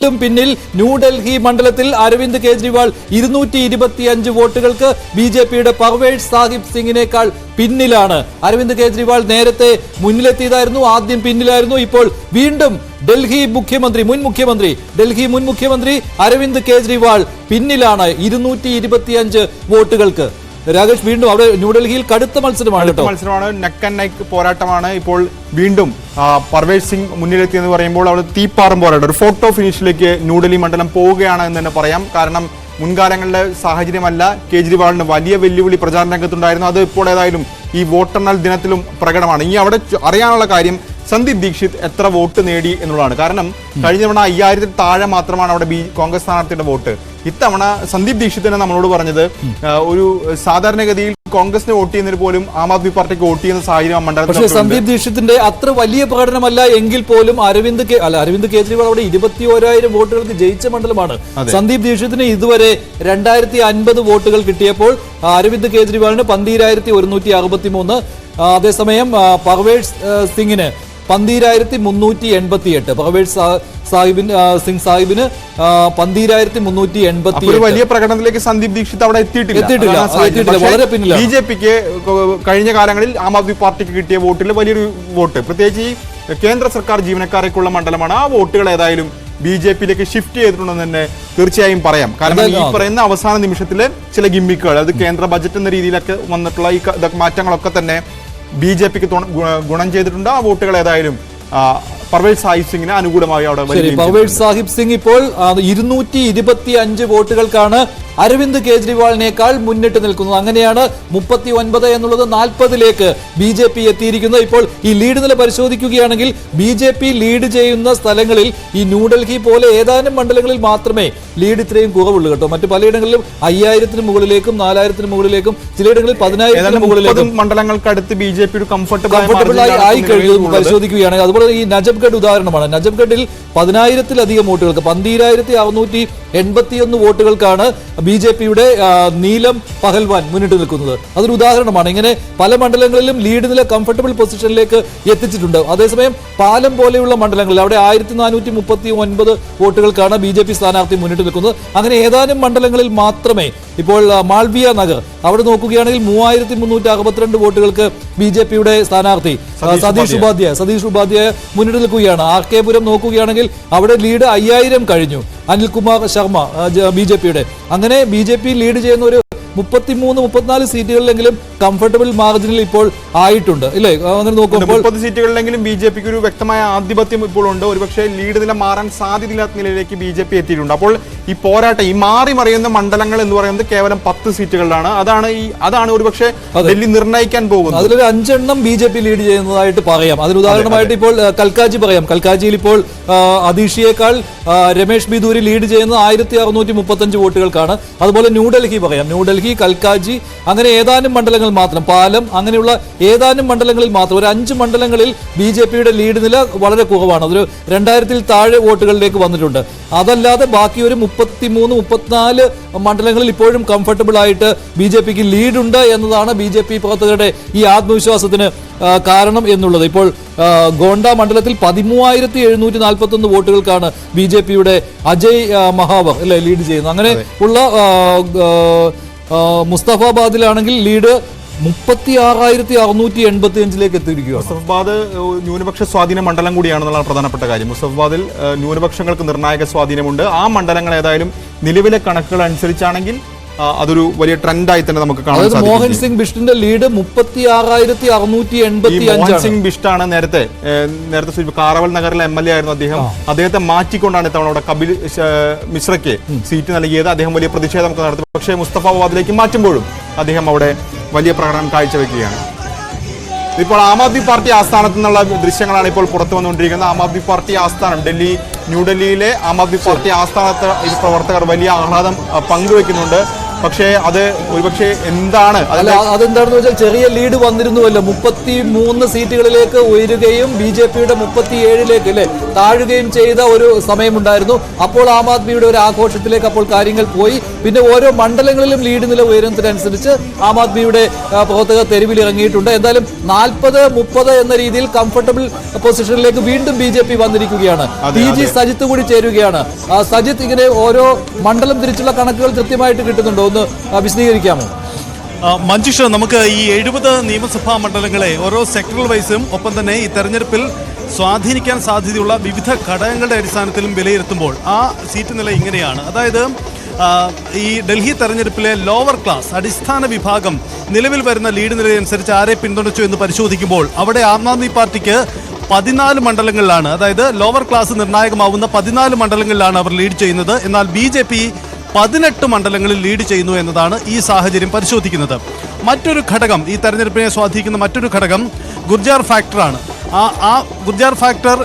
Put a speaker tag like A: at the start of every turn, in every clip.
A: പിന്നിൽ ന്യൂഡൽഹി മണ്ഡലത്തിൽ അരവിന്ദ് കെജ്രിവാൾ ഇരുന്നൂറ്റി ഇരുപത്തിയഞ്ച് വോട്ടുകൾക്ക് ബി ജെ പിയുടെ പർവേഷ് സാഹിബ് സിംഗിനേക്കാൾ പിന്നിലാണ്. അരവിന്ദ് കെജ്രിവാൾ നേരത്തെ മുന്നിലെത്തിയതായിരുന്നു ആദ്യം പിന്നിലായിരുന്നു. ഇപ്പോൾ വീണ്ടും ഡൽഹി മുഖ്യമന്ത്രി മുൻ മുഖ്യമന്ത്രി ഡൽഹി മുൻ മുഖ്യമന്ത്രി അരവിന്ദ് കെജ്രിവാൾ പിന്നിലാണ് ഇരുന്നൂറ്റി വോട്ടുകൾക്ക്. രാകേഷ് വീണ്ടും അവിടെ ന്യൂഡൽഹിയിൽ കടുത്ത മത്സരമാണ് കേട്ടോ.
B: മത്സരമാണ്. നെക്ക് ആൻഡ് നെക്ക് പോരാട്ടമാണ്. ഇപ്പോൾ വീണ്ടും പർവേഷ് സിംഗ് മുന്നിലെത്തി എന്ന് പറയുമ്പോൾ അവിടെ തീപ്പാറും പോരാട്ടം. ഒരു ഫോട്ടോ ഫിനിഷിലേക്ക് ന്യൂഡൽഹി മണ്ഡലം പോവുകയാണ് എന്ന് തന്നെ പറയാം. കാരണം മുൻകാലങ്ങളിലെ സാഹചര്യമല്ല കേജ്രിവാളിന് വലിയ വെല്ലുവിളി പ്രചാരണ രംഗത്തുണ്ടായിരുന്നു. അത് ഇപ്പോൾ ഏതായാലും ഈ വോട്ടെണ്ണൽ ദിനത്തിലും പ്രകടമാണ്. ഇനി അവിടെ അറിയാനുള്ള കാര്യം സന്ദീപ് ദീക്ഷിത് എത്ര വോട്ട് നേടി എന്നുള്ളതാണ്. കാരണം കഴിഞ്ഞ തവണ അയ്യായിരത്തിൽ താഴെ മാത്രമാണ് അവിടെ ബി കോൺഗ്രസ് സ്ഥാനാർത്ഥിയുടെ വോട്ട്. ഇത്തവണ സന്ദീപ് ദീക്ഷിത് തന്നെ നമ്മളോട് പറഞ്ഞത് ഒരു സാധാരണഗതിയിൽ കോൺഗ്രസിന് വോട്ട് ചെയ്യുന്നതിന് പോലും ആം ആദ്മി പാർട്ടിക്ക് വോട്ട് ചെയ്യുന്ന സാഹചര്യം ആ
A: പക്ഷേ
B: മണ്ഡലത്തിൽ
A: സന്ദീപ് ദീക്ഷിത്തിന്റെ അത്ര വലിയ പ്രകടനമല്ല എങ്കിൽ പോലും അരവിന്ദ് കെ- അല്ല അരവിന്ദ് കെജ്രിവാൾ അവിടെ ഇരുപത്തി ഓരായിരം വോട്ടുകൾക്ക് ജയിച്ച മണ്ഡലമാണ്. സന്ദീപ് ദീക്ഷിത്തിന് ഇതുവരെ രണ്ടായിരത്തി അൻപത് വോട്ടുകൾ കിട്ടിയപ്പോൾ അരവിന്ദ് കെജ്രിവാളിന് പന്തീരായിരത്തി ഒരുന്നൂറ്റി അറുപത്തി മൂന്ന് അതേസമയം പർവേഷ് സിംഗിന് പന്തീരായിരത്തി മുന്നൂറ്റി എൺപത്തി എട്ട് പർവേഷ് സാഹിബിന് സിംഗ് സാഹിബിന് പന്തിരായിരത്തി മുന്നൂറ്റി എൺപത്തി
B: വലിയ പ്രകടനത്തിലേക്ക് സന്ദീപ് ദീക്ഷിത് അവിടെ എത്തിയിട്ടില്ല.
A: എത്തിയിട്ടില്ല. എത്തിയിട്ടില്ല. വളരെ പിന്നില്ല
B: ബി ജെ പിക്ക് കഴിഞ്ഞ കാലങ്ങളിൽ ആം ആദ്മി പാർട്ടിക്ക് കിട്ടിയ വോട്ടിൽ വലിയൊരു വോട്ട്. പ്രത്യേകിച്ച് ഈ കേന്ദ്ര സർക്കാർ ജീവനക്കാരേക്കുള്ള മണ്ഡലമാണ്. ആ വോട്ടുകൾ ഏതായാലും ബി ജെ പിയിലേക്ക് ഷിഫ്റ്റ് ചെയ്തിട്ടുണ്ടെന്ന് തന്നെ തീർച്ചയായും പറയാം. കാരണം ഈ പറയുന്ന അവസാന നിമിഷത്തിലെ ചില ഗിമ്മിക്കുകൾ അത് കേന്ദ്ര ബജറ്റ് എന്ന രീതിയിലൊക്കെ വന്നിട്ടുള്ള ഈ മാറ്റങ്ങളൊക്കെ തന്നെ ബി ജെ പിക്ക് ഗുണം ചെയ്തിട്ടുണ്ട്. ആ വോട്ടുകൾ ഏതായാലും പർവേഷ് സാഹിബ് സിംഗിന് അനുകൂലമായി അവിടെ
A: പവേഷ് സാഹിബ് സിംഗ് ഇപ്പോൾ ഇരുന്നൂറ്റി ഇരുപത്തി അഞ്ച് വോട്ടുകൾക്കാണ് അരവിന്ദ് കേജ്രിവാളിനേക്കാൾ മുന്നിട്ട് നിൽക്കുന്നു. അങ്ങനെയാണ് മുപ്പത്തി ഒൻപത് എന്നുള്ളത് നാൽപ്പതിലേക്ക് ബി ജെ പി എത്തിയിരിക്കുന്നത്. ഇപ്പോൾ ഈ ലീഡ് നില പരിശോധിക്കുകയാണെങ്കിൽ ബി ജെ പി ലീഡ് ചെയ്യുന്ന സ്ഥലങ്ങളിൽ ഈ ന്യൂഡൽഹി പോലെ ഏതാനും മണ്ഡലങ്ങളിൽ മാത്രമേ ലീഡ് ഇത്രയും കുറവുള്ളൂ കേട്ടോ. മറ്റു പലയിടങ്ങളിലും അയ്യായിരത്തിന് മുകളിലേക്കും നാലായിരത്തിന് മുകളിലേക്കും ചിലയിടങ്ങളിൽ പതിനായിരത്തിന് മുകളിലേക്കും
B: മണ്ഡലങ്ങൾക്കടുത്ത് ബി ജെ പി ഒരു കംഫർട്ടബിൾ
A: കംഫർട്ടബിൾ ആയി ആയി കഴിഞ്ഞു പരിശോധിക്കുകയാണെങ്കിൽ അതുപോലെ ഈ നജബ്ഗഡ് ഉദാഹരണമാണ്. നജബ്ഗഡിൽ പതിനായിരത്തിലധികം വോട്ടുകൾക്ക് പന്തീരായിരത്തി അറുന്നൂറ്റി എൺപത്തിയൊന്ന് വോട്ടുകൾക്കാണ് ബി ജെ പിയുടെ നീലം പഹൽവാൻ മുന്നിട്ട് നിൽക്കുന്നത്. അതൊരു ഉദാഹരണമാണ്. ഇങ്ങനെ പല മണ്ഡലങ്ങളിലും ലീഡ് നില കംഫർട്ടബിൾ പൊസിഷനിലേക്ക് എത്തിച്ചിട്ടുണ്ട്. അതേസമയം പാലം പോലെയുള്ള മണ്ഡലങ്ങളിൽ അവിടെ ആയിരത്തി നാനൂറ്റി മുപ്പത്തി ഒൻപത് വോട്ടുകൾക്കാണ് ബി ജെ പി സ്ഥാനാർത്ഥി മുന്നിട്ട് നിൽക്കുന്നത്. അങ്ങനെ ഏതാനും മണ്ഡലങ്ങളിൽ മാത്രമേ ഇപ്പോൾ മാൾവിയ നഗർ. അവിടെ നോക്കുകയാണെങ്കിൽ മൂവായിരത്തി മുന്നൂറ്റി അറുപത്തിരണ്ട് വോട്ടുകൾക്ക് ബി ജെ പിയുടെ സ്ഥാനാർത്ഥി സതീഷ് ഉപാധ്യായ. സതീഷ് ഉപാധ്യായ. മുന്നിട്ട് നിൽക്കുകയാണ്. ആർ കെ പുരം നോക്കുകയാണെങ്കിൽ അവിടെ ലീഡ് അയ്യായിരം കഴിഞ്ഞു. അനിൽകുമാർ ശർമ്മ ബി ജെ പിയുടെ. അങ്ങനെ ബി ജെ പി ലീഡ് ചെയ്യുന്ന ഒരു മുപ്പത്തിമൂന്ന് മുപ്പത്തിനാല് സീറ്റുകളിലെങ്കിലും കംഫർട്ടബിൾ മാർജിനിൽ ഇപ്പോൾ ആയിട്ടുണ്ട്. ഇല്ലേ? അങ്ങനെ നോക്കുമ്പോൾ
B: മുപ്പത് സീറ്റുകളിലെങ്കിലും ബി ജെ പിക്ക് ഒരു വ്യക്തമായ ആധിപത്യം ഇപ്പോൾ ഉണ്ട്. ഒരുപക്ഷെ ലീഡ് നില മാറാൻ സാധ്യതയില്ലാത്ത നിലയിലേക്ക് ബി ജെ പി എത്തിയിട്ടുണ്ട്. അപ്പോൾ ഈ പോരാട്ടം ഈ മാറി മറിയുന്ന മണ്ഡലങ്ങൾ എന്ന് പറയുന്നത് കേവലം പത്ത് സീറ്റുകളിലാണ്. അതാണ് ഈ അതാണ് ഒരുപക്ഷെ ഡൽഹി നിർണയിക്കാൻ പോകുന്നത്.
A: അതിലൊരു അഞ്ചെണ്ണം ബി ജെ പി ലീഡ് ചെയ്യുന്നതായിട്ട് പറയാം. അതിന് ഉദാഹരണമായിട്ട് ഇപ്പോൾ കൽക്കാജി പറയാം. കൽക്കാജിയിൽ ഇപ്പോൾ അതീഷിയേക്കാൾ രമേഷ് ബിദൂരി ലീഡ് ചെയ്യുന്നത് ആയിരത്തി അറുന്നൂറ്റി മുപ്പത്തഞ്ച് വോട്ടുകൾക്കാണ്. അതുപോലെ ന്യൂഡൽഹി പറയാം. ന്യൂഡൽഹി കൽക്കാജി അങ്ങനെ ഏതാനും മണ്ഡലങ്ങൾ മാത്രം പാലം അങ്ങനെയുള്ള ഏതാനും മണ്ഡലങ്ങളിൽ മാത്രം ഒരു അഞ്ച് മണ്ഡലങ്ങളിൽ ബി ജെ പിയുടെ ലീഡ് നില വളരെ കുറവാണ്. അതൊരു രണ്ടായിരത്തിൽ താഴെ വോട്ടുകളിലേക്ക് വന്നിട്ടുണ്ട്. അതല്ലാതെ ബാക്കി ഒരു മുപ്പത്തി മൂന്ന് മുപ്പത്തിനാല് മണ്ഡലങ്ങളിൽ ഇപ്പോഴും കംഫർട്ടബിൾ ആയിട്ട് ബി ജെ പിക്ക് ലീഡുണ്ട് എന്നതാണ് ബി ജെ പി പ്രവർത്തകരുടെ ഈ ആത്മവിശ്വാസത്തിന് കാരണം എന്നുള്ളത്. ഇപ്പോൾ ഗോണ്ട മണ്ഡലത്തിൽ പതിമൂവായിരത്തി എഴുന്നൂറ്റി നാൽപ്പത്തി ഒന്ന് വോട്ടുകൾക്കാണ് ബി ജെ പിയുടെ അജയ് മഹാവർ അല്ലെ ലീഡ് ചെയ്യുന്നത്. അങ്ങനെ ഉള്ള മുസ്തഫാബാദിലാണെങ്കിൽ ലീഡ് മുപ്പത്തി ആറായിരത്തി അറുന്നൂറ്റി എൺപത്തി അഞ്ചിലേക്ക് എത്തിയിരിക്കുക
B: മുസഫാബാദ് ന്യൂനപക്ഷ സ്വാധീന മണ്ഡലം കൂടിയാണെന്നുള്ളതാണ് പ്രധാനപ്പെട്ട കാര്യം. മുസഫാബാദിൽ ന്യൂനപക്ഷങ്ങൾക്ക് നിർണായക സ്വാധീനമുണ്ട്. ആ മണ്ഡലങ്ങൾ ഏതായാലും നിലവിലെ കണക്കുകൾ അനുസരിച്ചാണെങ്കിൽ അതൊരു വലിയ ട്രെൻഡായി തന്നെ നമുക്ക് കാണാൻ
A: സാധിക്കും. മോഹൻ സിംഗ് ബിഷ്ടിന്റെ ലീഡ് മുപ്പത്തി ആറായിരത്തി അറുന്നൂറ്റി എൺപത്തി
B: മോഹൻ സിംഗ് ബിഷ്ടാണ് നേരത്തെ നേരത്തെ കാറവൽ നഗറിലെ എം എൽ എ ആയിരുന്നു അദ്ദേഹം. അദ്ദേഹത്തെ മാറ്റിക്കൊണ്ടാണ് ഇത്തവണ അവിടെ കപിൽ മിശ്രയ്ക്ക് സീറ്റ് നൽകിയത്. അദ്ദേഹം വലിയ പ്രതിഷേധം ഒക്കെ നടത്തി. പക്ഷേ മുസ്തഫാബാദിലേക്ക് മാറ്റുമ്പോഴും അദ്ദേഹം അവിടെ വലിയ പ്രകടനം കാഴ്ചവെക്കുകയാണ്. ഇപ്പോൾ ആം ആദ്മി പാർട്ടി ആസ്ഥാനത്ത് നിന്നുള്ള ദൃശ്യങ്ങളാണ് ഇപ്പോൾ പുറത്തു വന്നുകൊണ്ടിരിക്കുന്നത്. ആം ആദ്മി പാർട്ടി ആസ്ഥാനം ഡൽഹി ന്യൂഡൽഹിയിലെ ആം ആദ്മി പാർട്ടി ആസ്ഥാനത്ത് ഈ പ്രവർത്തകർ വലിയ ആഹ്ലാദം പങ്കുവെക്കുന്നുണ്ട്. പക്ഷേ അത് ഒരുപക്ഷെ എന്താണ്
A: അല്ല അതെന്താണെന്ന് വെച്ചാൽ ചെറിയ ലീഡ് വന്നിരുന്നുവല്ലോ. മുപ്പത്തി മൂന്ന് സീറ്റുകളിലേക്ക് ഉയരുകയും ബി ജെ പിയുടെ മുപ്പത്തി ഏഴിലേക്ക് അല്ലെ താഴുകയും ചെയ്ത ഒരു സമയമുണ്ടായിരുന്നു. അപ്പോൾ ആം ആദ്മിയുടെ ഒരു ആഘോഷത്തിലേക്ക് അപ്പോൾ കാര്യങ്ങൾ പോയി. പിന്നെ ഓരോ മണ്ഡലങ്ങളിലും ലീഡ് നില ഉയരുന്നതിനനുസരിച്ച് ആം ആദ്മിയുടെ പ്രവർത്തകർ തെരുവിൽ ഇറങ്ങിയിട്ടുണ്ട് എന്തായാലും നാൽപ്പത് മുപ്പത് എന്ന രീതിയിൽ കംഫർട്ടബിൾ പൊസിഷനിലേക്ക് വീണ്ടും ബി ജെ പി വന്നിരിക്കുകയാണ്. പി ജി സജിത്ത് കൂടി ചേരുകയാണ്. സജിത്ത് ഇങ്ങനെ ഓരോ മണ്ഡലം തിരിച്ചുള്ള കണക്കുകൾ കൃത്യമായിട്ട് കിട്ടുന്നുണ്ടോ? ഒന്ന് വിശദീകരിക്കാമോ?
C: മഞ്ജുഷ നമുക്ക് ഈ എഴുപത് നിയമസഭാ മണ്ഡലങ്ങളെ ഓരോ സെക്ടറൽ വൈസും ഒപ്പം തന്നെ ഈ തെരഞ്ഞെടുപ്പിൽ സ്വാധീനിക്കാൻ സാധ്യതയുള്ള വിവിധ ഘടകങ്ങളുടെ അടിസ്ഥാനത്തിലും വിലയിരുത്തുമ്പോൾ ആ സീറ്റ് നില ഇങ്ങനെയാണ്. അതായത് ഈ ഡൽഹി തെരഞ്ഞെടുപ്പിലെ ലോവർ ക്ലാസ് അടിസ്ഥാന വിഭാഗം നിലവിൽ വരുന്ന ലീഡ് നിലയനുസരിച്ച് ആരെ പിന്തുണച്ചു എന്ന് പരിശോധിക്കുമ്പോൾ അവിടെ ആം ആദ്മി പാർട്ടിക്ക് പതിനാല് മണ്ഡലങ്ങളിലാണ് അതായത് ലോവർ ക്ലാസ് നിർണായകമാവുന്ന പതിനാല് മണ്ഡലങ്ങളിലാണ് അവർ ലീഡ് ചെയ്യുന്നത്. എന്നാൽ ബി പതിനെട്ട് മണ്ഡലങ്ങളിൽ ലീഡ് ചെയ്യുന്നു എന്നതാണ് ഈ സാഹചര്യം പരിശോധിക്കുന്നത്. മറ്റൊരു ഘടകം ഈ തെരഞ്ഞെടുപ്പിനെ സ്വാധീനിക്കുന്ന മറ്റൊരു ഘടകം ഗുർജാർ ഫാക്ടറാണ്. ആ ആ ഗുർജാർ ഫാക്ടർ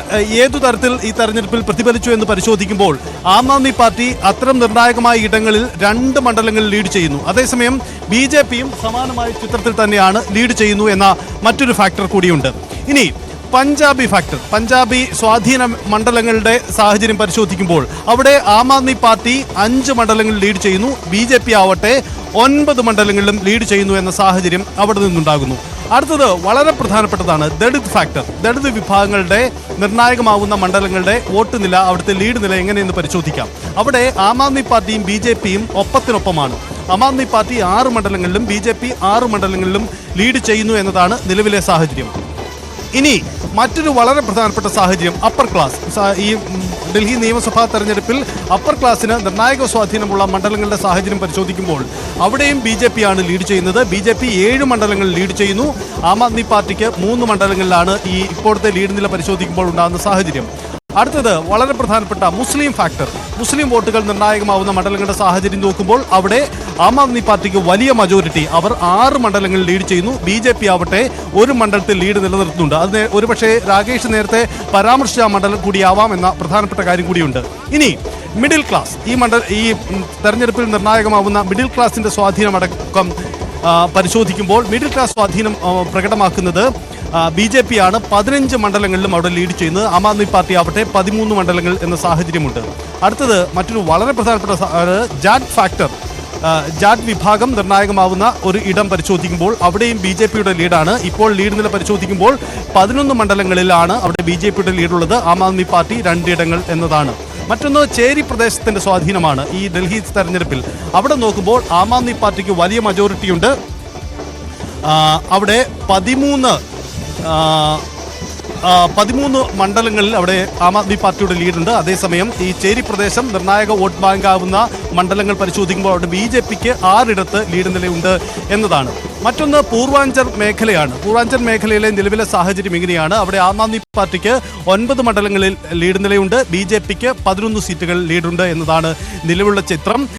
C: ഏതു തരത്തിൽ ഈ തെരഞ്ഞെടുപ്പിൽ പ്രതിഫലിച്ചു എന്ന് പരിശോധിക്കുമ്പോൾ ആം ആദ്മി പാർട്ടി അത്തരം നിർണായകമായ ഇടങ്ങളിൽ രണ്ട് മണ്ഡലങ്ങളിൽ ലീഡ് ചെയ്യുന്നു. അതേസമയം ബി ജെ പിയും സമാനമായ ചിത്രത്തിൽ തന്നെയാണ് ലീഡ് ചെയ്യുന്നു എന്ന മറ്റൊരു ഫാക്ടർ കൂടിയുണ്ട്. ഇനി പഞ്ചാബി ഫാക്ടർ പഞ്ചാബി സ്വാധീന മണ്ഡലങ്ങളുടെ സാഹചര്യം പരിശോധിക്കുമ്പോൾ അവിടെ ആം ആദ്മി പാർട്ടി അഞ്ച് മണ്ഡലങ്ങൾ ലീഡ് ചെയ്യുന്നു ബി ജെ പി ആവട്ടെ ഒൻപത് മണ്ഡലങ്ങളിലും ലീഡ് ചെയ്യുന്നു എന്ന സാഹചര്യം അവിടെ നിന്നുണ്ടാകുന്നു. അടുത്തത് വളരെ പ്രധാനപ്പെട്ടതാണ് ദളിത് ഫാക്ടർ ദളിത് വിഭാഗങ്ങളുടെ നിർണായകമാവുന്ന മണ്ഡലങ്ങളുടെ വോട്ട് നില അവിടുത്തെ ലീഡ് നില എങ്ങനെയെന്ന് പരിശോധിക്കാം. അവിടെ ആം ആദ്മി പാർട്ടിയും ബി ജെ പിയും ഒപ്പത്തിനൊപ്പമാണ്. ആം ആദ്മി പാർട്ടി ആറ് മണ്ഡലങ്ങളിലും ബി ജെ പി ആറ് മണ്ഡലങ്ങളിലും ലീഡ് ചെയ്യുന്നു എന്നതാണ് നിലവിലെ സാഹചര്യം. ഇനി മറ്റൊരു വളരെ പ്രധാനപ്പെട്ട സാഹചര്യം അപ്പർ ക്ലാസ് ഈ ഡൽഹി നിയമസഭാ തെരഞ്ഞെടുപ്പിൽ അപ്പർ ക്ലാസ്സിന് നിർണായക സ്വാധീനമുള്ള മണ്ഡലങ്ങളുടെ സാഹചര്യം പരിശോധിക്കുമ്പോൾ അവിടെയും ബി ജെ പി ആണ് ലീഡ് ചെയ്യുന്നത്. ബി ജെ പി ഏഴ് മണ്ഡലങ്ങൾ ലീഡ് ചെയ്യുന്നു. ആം ആദ്മി പാർട്ടിക്ക് മൂന്ന് മണ്ഡലങ്ങളിലാണ് ഈ ഇപ്പോഴത്തെ ലീഡ് നില പരിശോധിക്കുമ്പോൾ ഉണ്ടാകുന്ന സാഹചര്യം. അടുത്തത് വളരെ പ്രധാനപ്പെട്ട മുസ്ലിം ഫാക്ടർ മുസ്ലിം വോട്ടുകൾ നിർണായകമാവുന്ന മണ്ഡലങ്ങളുടെ സാഹചര്യം നോക്കുമ്പോൾ അവിടെ ആം ആദ്മി പാർട്ടിക്ക് വലിയ മജോറിറ്റി അവർ ആറ് മണ്ഡലങ്ങളിൽ ലീഡ് ചെയ്യുന്നു. ബി ജെ പി ആവട്ടെ ഒരു മണ്ഡലത്തിൽ ലീഡ് നിലനിർത്തുന്നുണ്ട്. അത് ഒരുപക്ഷെ രാകേഷ് നേരത്തെ പരാമർശിച്ച മണ്ഡലം കൂടിയാവാം എന്ന പ്രധാനപ്പെട്ട കാര്യം കൂടിയുണ്ട്. ഇനി മിഡിൽ ക്ലാസ് ഈ മണ്ഡല ഈ തെരഞ്ഞെടുപ്പിൽ നിർണായകമാവുന്ന മിഡിൽ ക്ലാസിന്റെ സ്വാധീനമടക്കം പരിശോധിക്കുമ്പോൾ മിഡിൽ ക്ലാസ് സ്വാധീനം പ്രകടമാക്കുന്നത് ബി ജെ പി ആണ് പതിനഞ്ച് മണ്ഡലങ്ങളിലും അവിടെ ലീഡ് ചെയ്യുന്നത്. ആം ആദ്മി പാർട്ടി ആവട്ടെ പതിമൂന്ന് മണ്ഡലങ്ങൾ എന്ന സാഹചര്യമുണ്ട്. അടുത്തത് മറ്റൊരു വളരെ പ്രധാനപ്പെട്ട ജാറ്റ് ഫാക്ടർ ജാറ്റ് വിഭാഗം നിർണായകമാവുന്ന ഒരു ഇടം പരിശോധിക്കുമ്പോൾ അവിടെയും ബി ജെ പിയുടെ ലീഡാണ് ഇപ്പോൾ ലീഡ് നില പരിശോധിക്കുമ്പോൾ പതിനൊന്ന് മണ്ഡലങ്ങളിലാണ് അവിടെ ബി ജെ പിയുടെ ലീഡുള്ളത് ആം ആദ്മി പാർട്ടി രണ്ടിടങ്ങൾ എന്നതാണ്. മറ്റൊന്ന് ചേരി പ്രദേശത്തിന്റെ സ്വാധീനമാണ് ഈ ഡൽഹി തെരഞ്ഞെടുപ്പിൽ. അവിടെ നോക്കുമ്പോൾ ആം ആദ്മി പാർട്ടിക്ക് വലിയ മജോറിറ്റിയുണ്ട് അവിടെ പതിമൂന്ന് പതിമൂന്ന് മണ്ഡലങ്ങളിൽ അവിടെ ആം ആദ്മി പാർട്ടിയുടെ ലീഡുണ്ട് അതേസമയം ഈ ചേരി പ്രദേശം നിർണായക വോട്ട് ബാങ്ക് ആവുന്ന മണ്ഡലങ്ങൾ പരിശോധിക്കുമ്പോൾ അവിടെ ബി ജെ പിക്ക് ആറിടത്ത് ലീഡ് നിലയുണ്ട് എന്നതാണ്. മറ്റൊന്ന് പൂർവാഞ്ചൽ മേഖലയാണ്. പൂർവാഞ്ചൽ മേഖലയിലെ നിലവിലെ സാഹചര്യം ഇങ്ങനെയാണ്. അവിടെ ആം ആദ്മി പാർട്ടിക്ക് ഒൻപത് മണ്ഡലങ്ങളിൽ ലീഡ് നിലയുണ്ട്. ബി ജെ പിക്ക് പതിനൊന്ന് സീറ്റുകൾ ലീഡുണ്ട് എന്നതാണ് നിലവിലുള്ള ചിത്രം.